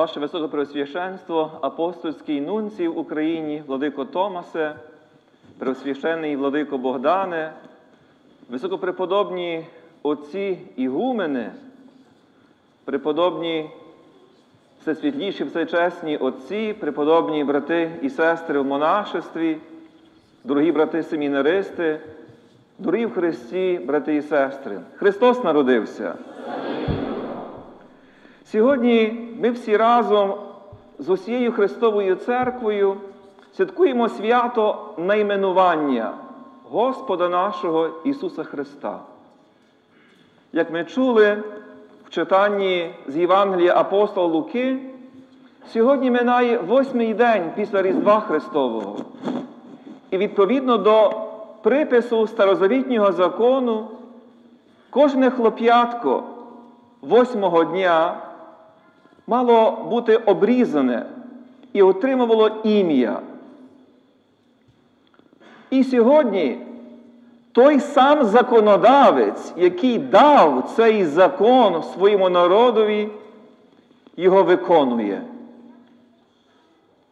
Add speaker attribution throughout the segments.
Speaker 1: Ваше Високопреосвященство, апостольський нунцій в Україні, владико Томасе, Преосвященний владико Богдане, високопреподобні отці ігумени, преподобні всесвітліші, всечесні отці, преподобні брати і сестри в монашестві, дорогі брати семінаристи, дорогі в Христі, брати і сестри. Христос народився. Сьогодні ми всі разом з усією Христовою церквою святкуємо свято найменування Господа нашого Ісуса Христа. Як ми чули в читанні з Євангелія апостола Луки, сьогодні минає восьмий день після Різдва Христового. І відповідно до припису старозавітнього закону, кожне хлоп'ятко восьмого дня мало бути обрізане і отримувало ім'я. І сьогодні той сам законодавець, який дав цей закон своєму народові, його виконує.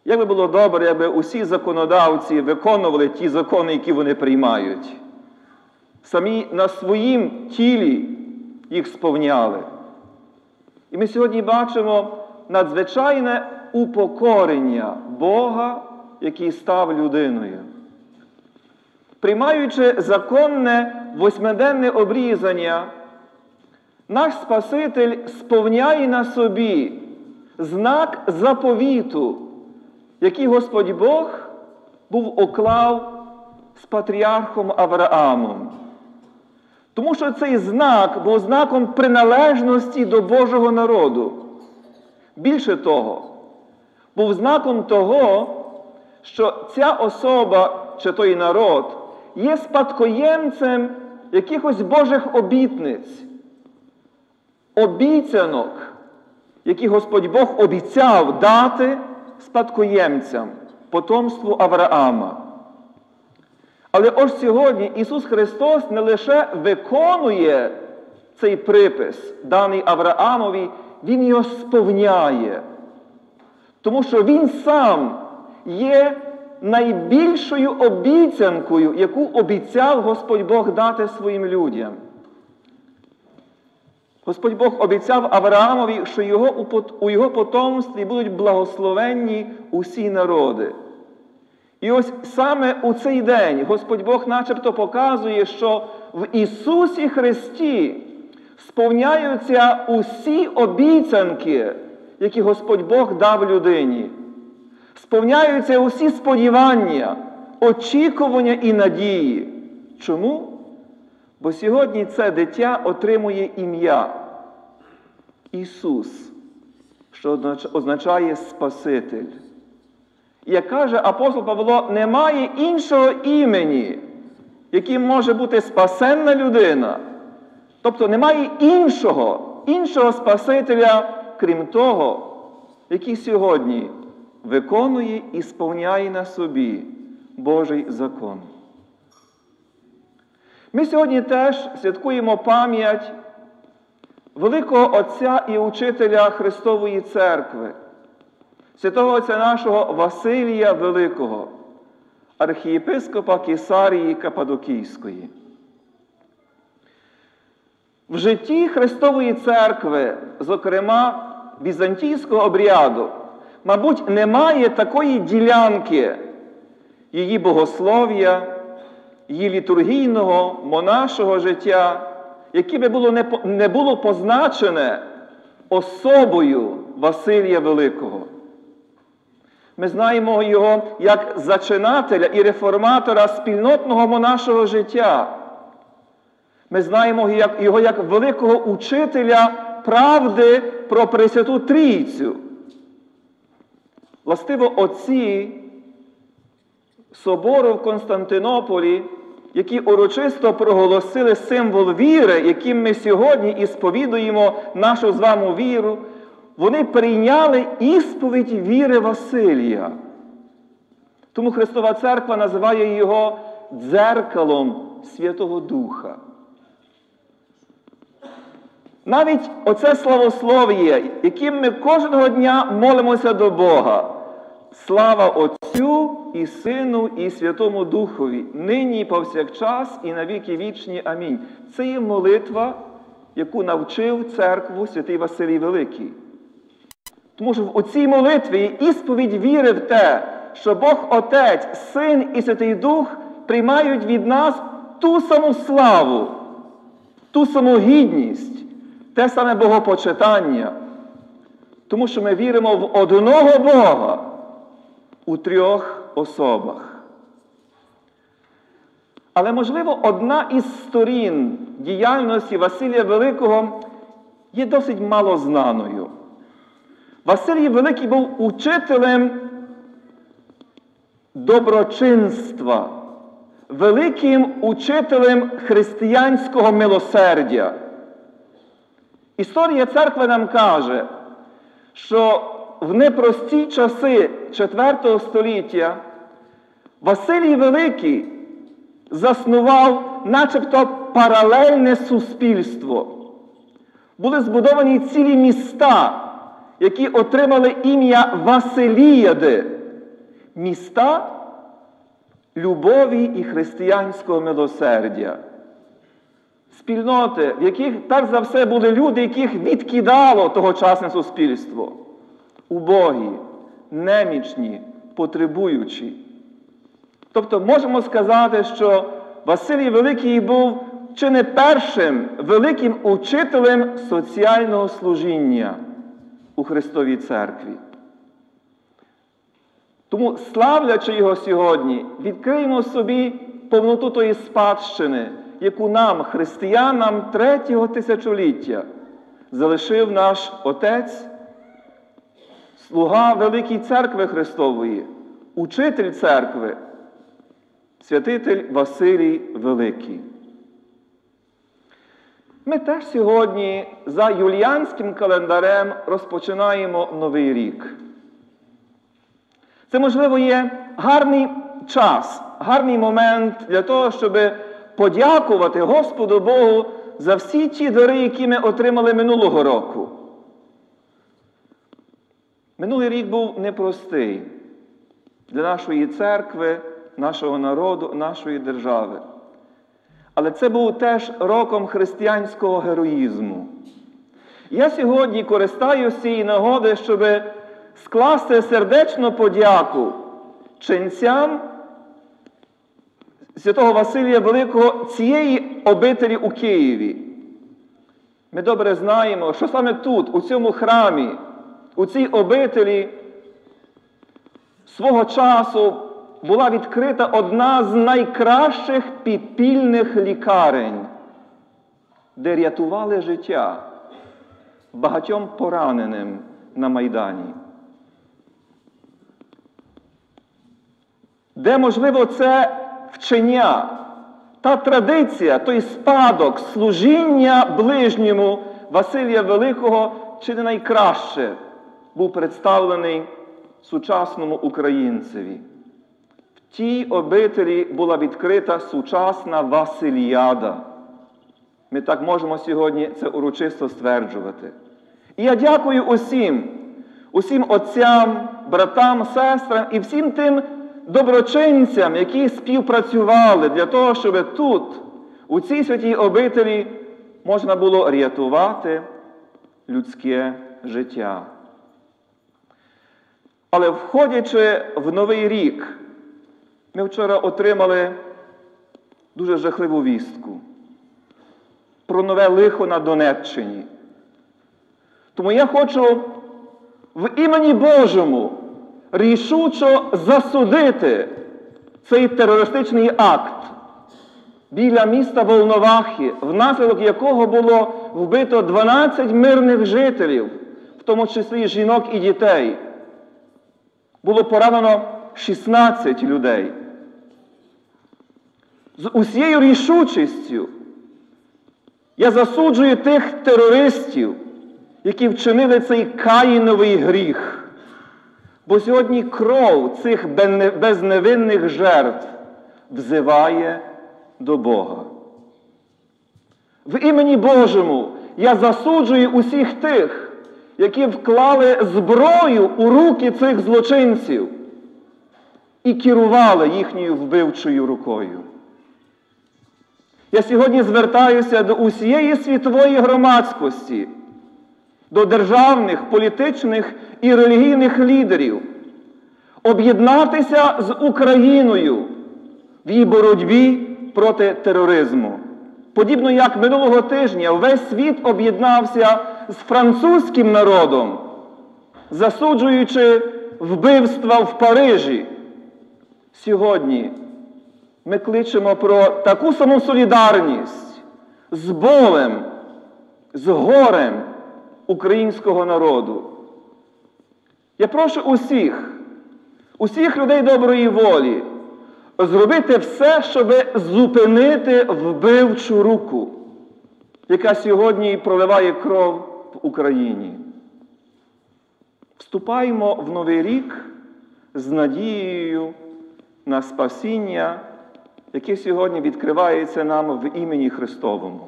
Speaker 1: Як би було добре, якби усі законодавці виконували ті закони, які вони приймають, самі на своїм тілі їх сповняли. І ми сьогодні бачимо надзвичайне упокорення Бога, який став людиною. Приймаючи законне восьмиденне обрізання, наш Спаситель сповняє на собі знак заповіту, який Господь Бог був оклав з патріархом Авраамом. Тому що цей знак був знаком приналежності до Божого народу. Більше того, був знаком того, що ця особа чи той народ є спадкоємцем якихось Божих обітниць, обіцянок, які Господь Бог обіцяв дати спадкоємцям, потомству Авраама. Але ось сьогодні Ісус Христос не лише виконує цей припис, даний Авраамові, Він його сповняє. Тому що Він сам є найбільшою обіцянкою, яку обіцяв Господь Бог дати своїм людям. Господь Бог обіцяв Авраамові, що його, у його потомстві будуть благословенні усі народи. І ось саме у цей день Господь Бог начебто показує, що в Ісусі Христі сповняються усі обіцянки, які Господь Бог дав людині. Сповняються усі сподівання, очікування і надії. Чому? Бо сьогодні це дитя отримує ім'я Ісус, що означає Спаситель. Як каже апостол Павло, немає іншого імені, яким може бути спасенна людина. Тобто немає іншого, іншого Спасителя, крім того, який сьогодні виконує і сповняє на собі Божий закон. Ми сьогодні теж святкуємо пам'ять великого Отця і учителя Христової Церкви святого Отця нашого Василія Великого, архієпископа Кесарії Кападокійської. В житті Христової Церкви, зокрема візантійського обряду, мабуть, немає такої ділянки її богослов'я, її літургійного, монашого життя, яке би було не було позначене особою Василія Великого. Ми знаємо його як зачинателя і реформатора спільнотного монашого життя. Ми знаємо його як великого учителя правди про Пресвяту Трійцю. Властиво, отці собору в Константинополі, які урочисто проголосили символ віри, яким ми сьогодні і сповідуємо нашу з вами віру, вони прийняли ісповідь віри Василія. Тому Христова Церква називає його дзеркалом Святого Духа. Навіть оце славослов'я, яким ми кожного дня молимося до Бога. Слава Отцю і Сину, і Святому Духові, нині і повсякчас, і на віки вічні. Амінь. Це є молитва, яку навчив церкву святий Василій Великий. Тому що в цій молитві ісповідь віри в те, що Бог Отець, Син і Святий Дух приймають від нас ту саму славу, ту саму гідність, те саме богопочитання. Тому що ми віримо в одного Бога у трьох особах. Але, можливо, одна із сторін діяльності Василія Великого є досить малознаною. Василій Великий був учителем доброчинства, великим учителем християнського милосердя. Історія церкви нам каже, що в непрості часи IV століття Василій Великий заснував начебто паралельне суспільство. Були збудовані цілі міста, які отримали ім'я Василіяди, міста любові і християнського милосердя. Спільноти, в яких перш за все були люди, яких відкидало тогочасне суспільство. Убогі, немічні, потребуючі. Тобто можемо сказати, що Василій Великий був чи не першим великим учителем соціального служіння у Христовій Церкві. Тому, славлячи його сьогодні, відкриємо собі повноту тої спадщини, яку нам, християнам третього тисячоліття, залишив наш Отець, слуга Великої Церкви Христової, учитель церкви, святитель Василій Великий. Ми теж сьогодні за юліанським календарем розпочинаємо Новий рік. Це, можливо, є гарний час, гарний момент для того, щоб подякувати Господу Богу за всі ті дари, які ми отримали минулого року. Минулий рік був непростий для нашої церкви, нашого народу, нашої держави. Але це був теж роком християнського героїзму. Я сьогодні користаюся цієї нагоди, щоб скласти сердечну подяку ченцям святого Василія Великого цієї обителі у Києві. Ми добре знаємо, що саме тут, у цьому храмі, у цій обителі свого часу була відкрита одна з найкращих підпільних лікарень, де рятували життя багатьом пораненим на Майдані. Де, можливо, це вчення, та традиція, той спадок служіння ближньому Василія Великого чи не найкраще був представлений сучасному українцеві. Тій обителі була відкрита сучасна Василіяда. Ми так можемо сьогодні це урочисто стверджувати. І я дякую усім, усім отцям, братам, сестрам і всім тим доброчинцям, які співпрацювали для того, щоб тут, у цій святій обителі, можна було рятувати людське життя. Але входячи в Новий рік, ми вчора отримали дуже жахливу вістку про нове лихо на Донеччині. Тому я хочу в імені Божому рішучо засудити цей терористичний акт біля міста Волновахи, внаслідок якого було вбито 12 мирних жителів, в тому числі жінок і дітей. Було поранено 16 людей. З усією рішучістю я засуджую тих терористів, які вчинили цей каїновий гріх. Бо сьогодні кров цих безневинних жертв взиває до Бога. В імені Божому я засуджую усіх тих, які вклали зброю у руки цих злочинців і керували їхньою вбивчою рукою. Я сьогодні звертаюся до усієї світової громадськості, до державних, політичних і релігійних лідерів, об'єднатися з Україною в її боротьбі проти тероризму. Подібно як минулого тижня весь світ об'єднався з французьким народом, засуджуючи вбивства в Парижі. Сьогодні ми кличемо про таку саму солідарність з болем, з горем українського народу. Я прошу усіх, усіх людей доброї волі, зробити все, щоб зупинити вбивчу руку, яка сьогодні проливає кров в Україні. Вступаємо в новий рік з надією на спасіння, яке сьогодні відкривається нам в імені Христовому.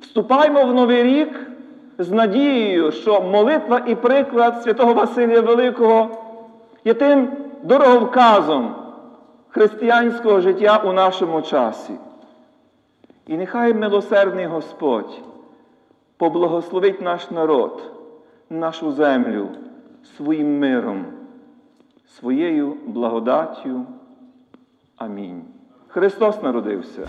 Speaker 1: Вступаємо в новий рік з надією, що молитва і приклад святого Василія Великого є тим дороговказом християнського життя у нашому часі. І нехай милосердний Господь поблагословить наш народ, нашу землю своїм миром, своєю благодаттю. Амінь. Христос народився.